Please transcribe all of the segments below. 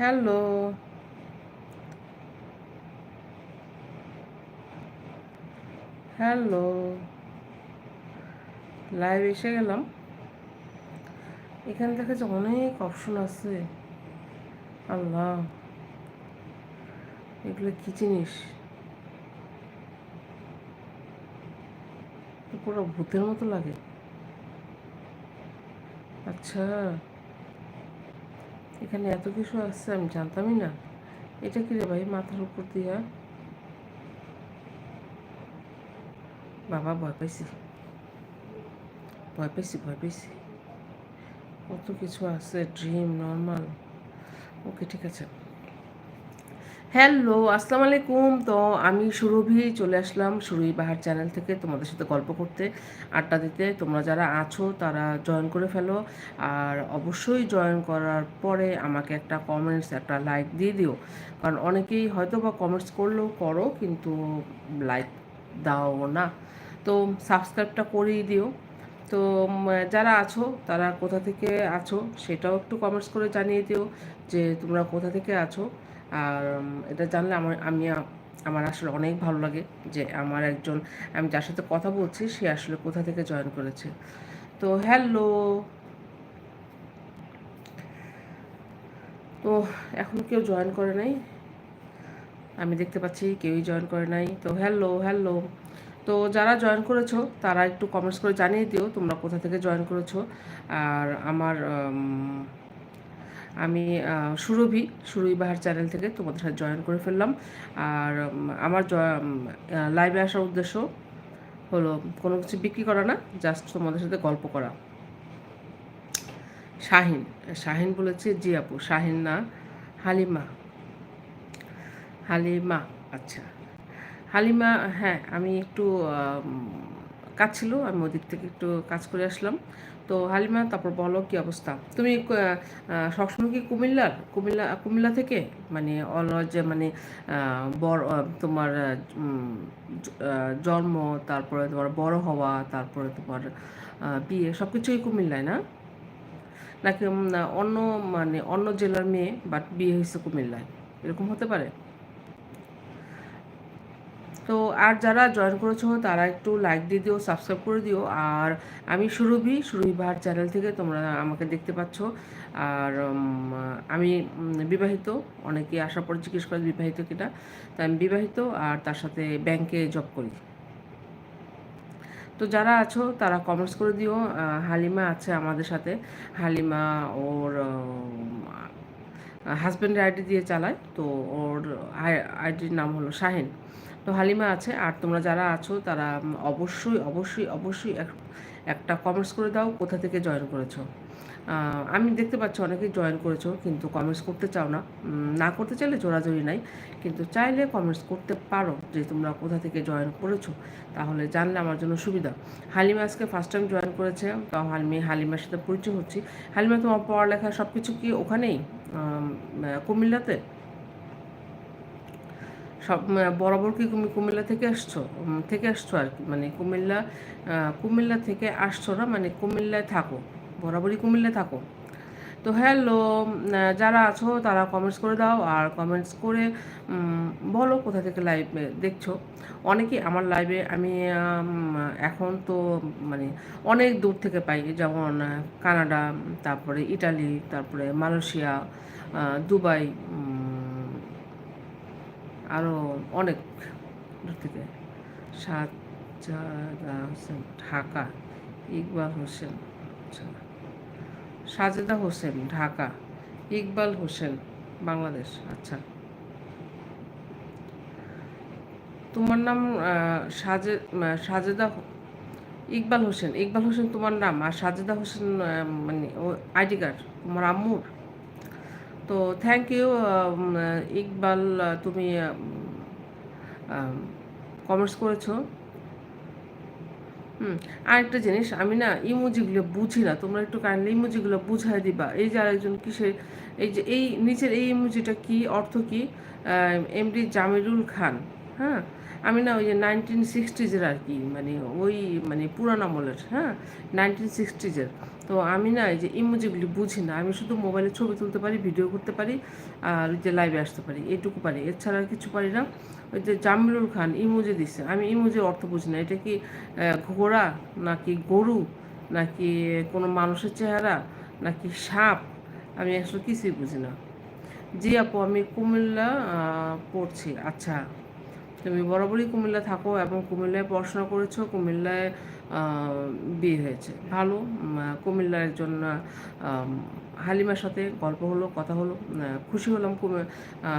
Hello. Hello. Live এসে গেলাম। এখানে দেখা যাচ্ছে অনেক অপশন আছে। আল্লাহ। এগুলো কি জিনিস? পুরো ভূতের মতো লাগে। আচ্ছা। এখানে এত কিছু আসছে আমি জানতামই না। এটা কি রে ভাই, মাথার উপর দিয়া? বাবা, ভয় পাইছি। ভয় পাইছি ভয় পাইছি। কত কিছু আছে ড্রিম নর্মাল ওকে, ঠিক আছে। হ্যালো, আসসালামু আলাইকুম। তো আমি সুরভি, চলে আসলাম সুরভি বাহার চ্যানেল থেকে তোমাদের সাথে গল্প করতে, আড্ডা দিতে। তোমরা যারা আছো, তারা জয়েন করে ফেলো। আর অবশ্যই জয়েন করার পরে আমাকে একটা কমেন্টস একটা লাইক দিয়ে দিও। কারণ অনেকেই হয়তো বা কমেন্টস করলেও করো, কিন্তু লাইক দাও না। তো সাবস্ক্রাইবটা করেই দিও। তো যারা আছো, তারা কোথা থেকে আছো, সেটাও একটু কমেন্টস করে জানিয়ে দিও যে তোমরা কোথা থেকে আছো। আর এটা জানলে আমার, আমি, আমার আসলে অনেক ভালো লাগে যে আমার একজন, আমি যার সাথে কথা বলছি, সে আসলে কোথা থেকে জয়েন করেছে। তো হ্যালো তো এখন কেউ জয়েন করে নাই। আমি দেখতে পাচ্ছি কেউই জয়েন করে নাই। তো হ্যালো হ্যালো তো যারা জয়েন করেছ, তারা একটু কমেন্টস করে জানিয়ে দিও তোমরা কোথা থেকে জয়েন করেছ। আর আমার আমি সুরভি সুরভি বাহার চ্যানেল থেকে তোমাদের সাথে জয়েন করে ফেললাম। আর আমার লাইভে আসার উদ্দেশ্য হলো কোনো কিছু বিক্রি করা না জাস্ট তোমাদের সাথে গল্প করা। শাহিন শাহিন বলেছে, জি আপু, শাহিন না, হালিমা। হালিমা আচ্ছা। হালিমা হ্যাঁ আমি একটু কাজ ছিল, আমি ওদিক থেকে একটু কাজ করে আসলাম। তো হালিমা, তারপর বলো কি অবস্থা? তুমি সবসময় কি কুমিল্লার কুমিল্লা কুমিল্লা থেকে? মানে অলজ মানে বড় তোমার জন্ম, তারপরে তোমার বড় হওয়া, তারপরে তোমার বিয়ে সব কিছুই কুমিল্লায় না? নাকি অন্য মানে অন্য জেলার মেয়ে বাট বিয়ে হয়েছে কুমিল্লায়? এরকম হতে পারে? তো আর যারা জয়েন করেছ তারা একটু লাইক দিয়ে দিও সাবস্ক্রাইব করে দিও। আর আমি সুরভি সুরভি ভার চ্যানেল থেকে তোমরা আমাকে দেখতে পাচ্ছ। আর আমি বিবাহিত। অনেকে আসার পর জিজ্ঞেস করে বিবাহিত কিনা। তাই আমি বিবাহিত আর তার সাথে ব্যাংকে জব করি। তো যারা আছো তারা কমেন্টস করে দিও। হালিমা আছে আমাদের সাথে। হালিমা ওর হাজব্যান্ডের আইডি দিয়ে চালায়। তো ওর আইডির নাম হলো শাহিন। তো হালিমা আছে আর তোমরা যারা আছো তারা অবশ্যই অবশ্যই অবশ্যই একটা কমেন্টস করে দাও, কোথা থেকে জয়েন করেছ। আমি দেখতে পাচ্ছি অনেকেই জয়েন করেছ, কিন্তু কমেন্টস করতে চাও না। না করতে চাইলে জোরাজোরি নাই, কিন্তু চাইলে কমেন্টস করতে পারো যে তোমরা কোথা থেকে জয়েন করেছ, তাহলে জানলে আমার জন্য সুবিধা। হালিমা আজকে ফার্স্ট টাইম জয়েন করেছে তো হালিমি, হালিমার সাথে পরিচয় হচ্ছি। হালিমা, তোমার পড়ালেখা সব কিছু কি ওখানেই? কুমিল্লাতে? সব বরাবর কি তুমি কুমিল্লা থেকে আসছো? থেকে আসছো আর কি মানে কুমিল্লা কুমিল্লা থেকে আসছো না মানে কুমিল্লায় থাকো, বরাবরই কুমিল্লায় থাকো। তো হ্যালো যারা আছো তারা কমেন্টস করে দাও আর কমেন্টস করে বলো কোথা থেকে লাইভ দেখছ। অনেকেই আমার লাইভে আমি এখন তো মানে অনেক দূর থেকে পাই, যেমন, কানাডা, তারপরে ইটালি, তারপরে মালয়েশিয়া দুবাই আরও অনেক দূর থেকে। হোসেন, ঢাকা। ইকবাল হোসেন আচ্ছা। সাজেদা হোসেন, ঢাকা। ইকবাল হোসেন, বাংলাদেশ আচ্ছা। তোমার নাম সাজে সাজেদা ইকবাল হোসেন। ইকবাল হোসেন তোমার নাম, আর সাজেদা হোসেন মানে আইডি কার্ড, তোমার আম্মুর? তো থ্যাংক ইউ ইকবাল তুমি কমেন্টস করেছ। হুম, আরেকটা জিনিস, আমি না ইমোজিগুলো বুঝি না। তোমরা একটু কাইন্ডলি ইমোজিগুলো বুঝাই দিবা। এই যে আরেকজন কিসের, এই যে এই, নিচের এই ইমোজিটা কি, অর্থ কি? এমডি জামিরুল খান। হ্যাঁ? আমি না ওই যে নাইনটিন সিক্সটিজের আর কি মানে ওই মানে পুরান আমলের হ্যাঁ? নাইনটিন সিক্সটিজের তো আমি না এই যে ইমোজিগুলি বুঝি না, আমি শুধু মোবাইলে ছবি তুলতে পারি ভিডিও করতে পারি, আর ওই যে লাইভে আসতে পারি, এটুকু পারি। এছাড়া আর কিছু পারি না। ওই যে জামিলুল খান ইমোজি দিচ্ছে আমি ইমোজির অর্থ বুঝি না। এটা কি ঘোড়া, নাকি গরু, নাকি কোনো মানুষের চেহারা, নাকি সাপ? আমি আসলে কিছুই বুঝি না। জি আপু, আমি কুমিল্লা পড়ছি। আচ্ছা। তুমি বরাবরই কুমিল্লা থাকো এবং কুমিল্লায় পড়াশোনা করেছ, কুমিল্লায় বিয়ে হয়েছে। ভালো কুমিল্লার একজন হালিমার সাথে গল্প হলো, কথা হলো খুশি হলাম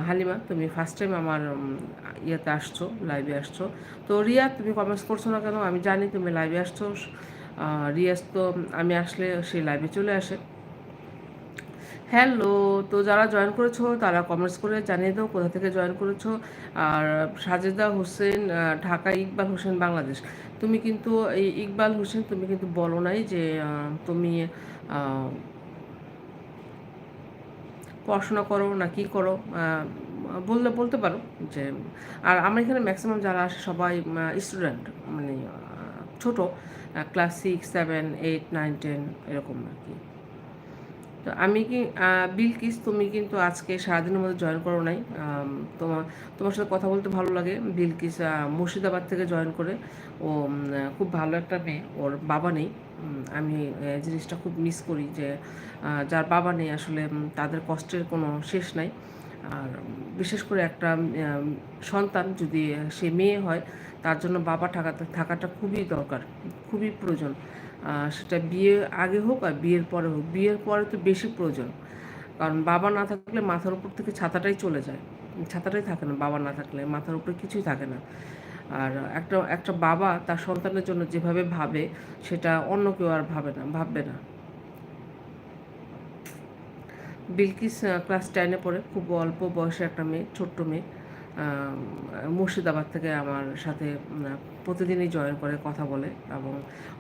হালিমা, তুমি ফার্স্ট টাইম আমার ইয়েতে আসছো লাইভে আসছো। তো রিয়া, তুমি কমেন্টস করছ না কেন? আমি জানি তুমি লাইভে আসছো। রিয়াজ তো, আমি আসলে সেই লাইভে চলে আসে। হ্যালো, তো যারা জয়েন করেছ, তারা কমেন্টস করে জানিয়ে দাও কোথা থেকে জয়েন করেছ। আর সাজেদা হোসেন ঢাকা ইকবাল হোসেন, বাংলাদেশ। তুমি কিন্তু এই ইকবাল হোসেন, তুমি কিন্তু বলো নাই যে তুমি পড়াশোনা করো না কি করো? বললে, বলতে পারো যে, আর আমার এখানে ম্যাক্সিমাম যারা আসে সবাই স্টুডেন্ট মানে ছোট class six seven eight nine ten এরকম আর কি। তো আমি কি বিলকিস, তুমি কিন্তু আজকে সারাদিনের মধ্যে জয়েন করো নাই। তোমার তোমার সাথে কথা বলতে ভালো লাগে। বিলকিস মুর্শিদাবাদ থেকে জয়েন করে। ও খুব ভালো একটা মেয়ে। ওর বাবা নেই। আমি জিনিসটা খুব মিস করি যে যার বাবা নেই আসলে তাদের কষ্টের কোনো শেষ নাই। আর, বিশেষ করে একটা সন্তান যদি সে মেয়ে হয়, তার জন্য বাবা থাকাটা থাকাটা খুবই দরকার, খুবই প্রয়োজন। সেটা বিয়ে আগে হোক আর বিয়ের পরে হোক। বিয়ের পরে তো বেশি প্রয়োজন। কারণ বাবা না থাকলে মাথার উপর থেকে ছাতাটাই চলে যায়। ছাতাটাই থাকে না বাবা না থাকলে, মাথার উপরে কিছুই থাকে না। আর একটা একটা বাবা তার সন্তানের জন্য যেভাবে ভাবে, সেটা অন্য কেউ আর ভাবে না, ভাববে না। বিলকিস ক্লাস টেনে পড়ে। খুব অল্প বয়সে একটা মেয়ে, ছোট্ট মেয়ে। মুর্শিদাবাদ থেকে আমার সাথে প্রতিদিনই জয়েন করে, কথা বলে এবং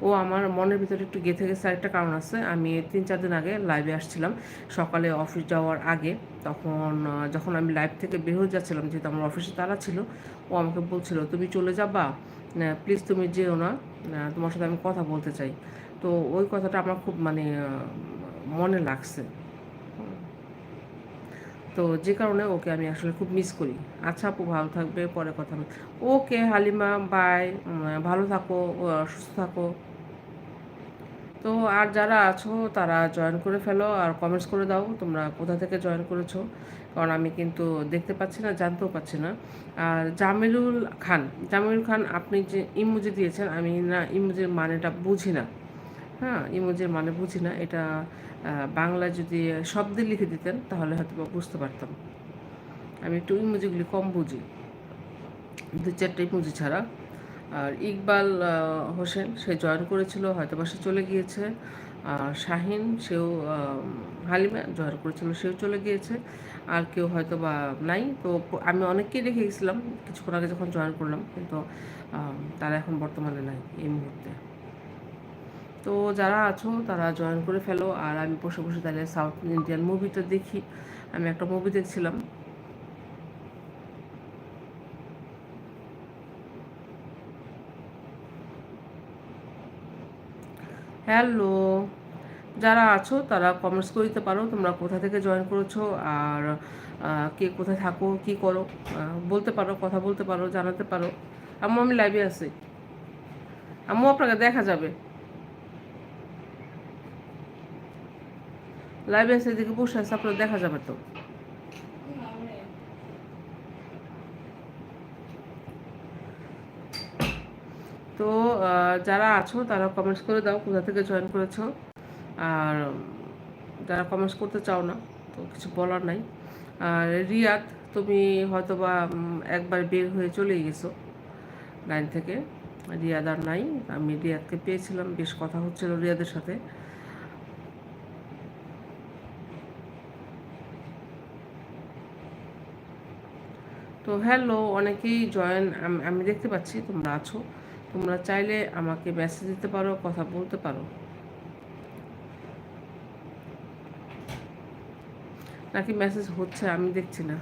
ও আমার মনের ভিতরে একটু গেঁথে গেছে। একটা কারণ আছে, আমি তিন চার দিন আগে লাইভে আসছিলাম। সকালে অফিস যাওয়ার আগে তখন যখন আমি লাইভ থেকে বের হয়ে যাচ্ছিলাম, যেহেতু আমার অফিসে তারা ছিল, ও আমাকে বলছিল, তুমি চলে যাবা? প্লিজ তুমি যেও না তোমার সাথে আমি কথা বলতে চাই। তো ওই কথাটা আমার খুব মানে মনে লাগছে। তো যে কারণে ওকে আমি আসলে খুব মিস করি। আচ্ছা আপু, ভালো থাকবে, পরে কথা ওকে, হালিমা বাই ভালো থাকো সুস্থ থাকো। তো আর যারা আছো, তারা জয়েন করে ফেলো আর কমেন্টস করে দাও, তোমরা কোথা থেকে জয়েন করেছ? কারণ আমি কিন্তু দেখতে পাচ্ছি না, জানতেও পাচ্ছি না। আর জামিলুল খান জামিলুল খান আপনি যে ইমুজি দিয়েছেন, আমি না ইমুজির মানেটা বুঝি না। হ্যাঁ ইমোজির মানে বুঝি না। এটা বাংলা যদি শব্দে লিখে দিতেন, তাহলে হয়তো বুঝতে পারতাম। আমি একটু ইমোজিগুলি কম বুঝি। দু চারটে ইমোজি ছাড়া। আর ইকবাল হোসেন, সে জয়েন করেছিল হয়তো সে চলে গিয়েছে। আর শাহিন, সেও হালিমা জয়েন করেছিল, সেও চলে গিয়েছে। আর কেউ হয়তো বা নাই। তো আমি অনেককেই রেখে গেছিলাম। কিছুক্ষণ আগে যখন জয়েন করলাম, কিন্তু তারা এখন বর্তমানে নাই এই মুহূর্তে। তো যারা আছো, তারা জয়েন করে ফেলো। আর আমি বসে বসে তাহলে সাউথ ইন্ডিয়ান মুভিটা দেখি। আমি একটা মুভি দেখছিলাম। হ্যালো যারা আছো, তারা কমেন্টস করে দিতে পারো, তোমরা কোথা থেকে জয়েন করেছ, আর কে কোথায় থাকো, কি করো বলতে পারো, কথা বলতে পারো, জানাতে পারো। আম্মু, আমি লাইভে আছি। আম্মু, আপনাকে দেখা যাবে। লাইভে এসে এদিকে বসে আছে, আপনার দেখা যাবে তো। তো যারা আছো, তারা কমেন্টস করে দাও, কোথা থেকে জয়েন করেছ। আর যারা কমেন্টস করতে চাও না, তো কিছু বলার নাই। আর, রিয়াদ, তুমি হয়তো বা একবার বের হয়ে চলেই গেছো লাইন থেকে। রিয়াদ আর নাই, আমি রিয়াদকে পেয়েছিলাম, বেশ কথা হচ্ছিল রিয়াদের সাথে। তো হ্যালো অনেকেই জয়েন আমি দেখতে পাচ্ছি তোমরা আছো। তোমরা চাইলে আমাকে মেসেজ দিতে পারো, কথা বলতে পারো। নাকি মেসেজ হচ্ছে, আমি দেখছি না।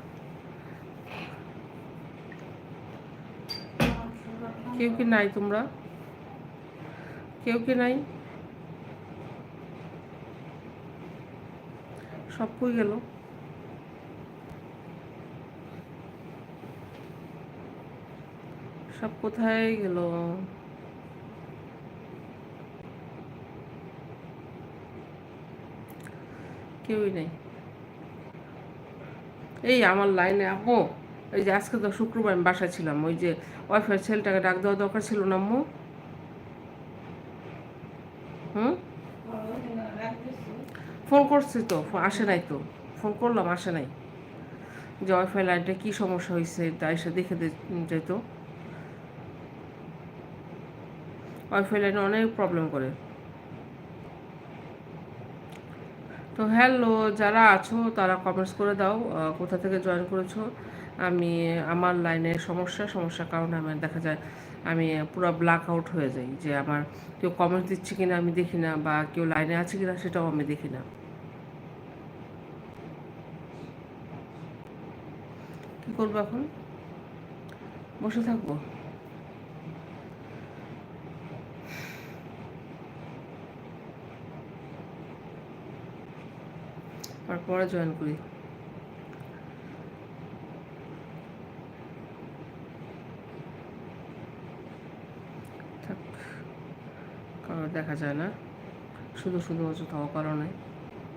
কেউ কি নাই তোমরা? কেউ কি নাই? সব কই গেল? সব কোথায় গেল? কেউই নেই। এই আমার লাইনে আম্মু এই যে আজকে তো শুক্রবার আমি বাসায় ছিলাম, ওই যে ওয়াইফাই ছেলেটাকে ডাক দেওয়া দরকার ছিল না আম্মু? হুম? ফোন করছি তো আসে নাই তো, ফোন করলাম, আসে নাই। যে ওয়াইফাই লাইনটা কী সমস্যা হয়েছে তাই এসে দেখে যেত ওয়াইফাই লাইনে অনেক প্রবলেম করে। তো হ্যালো যারা আছো, তারা কমেন্টস করে দাও কোথা থেকে জয়েন করেছ? আমি, আমার লাইনের সমস্যা, সমস্যার কারণে আমার দেখা যায় আমি পুরো ব্ল্যাক আউট হয়ে যাই, যে আমার কেউ কমেন্ট দিচ্ছে কিনা আমি দেখি না, বা কেউ লাইনে আছে কিনা সেটাও আমি দেখি না। কি করব এখন? বসে থাকব? তারপরে জয়েন করি। থাক দেখা যায় না। শুধু শুধু অযথা কারণে।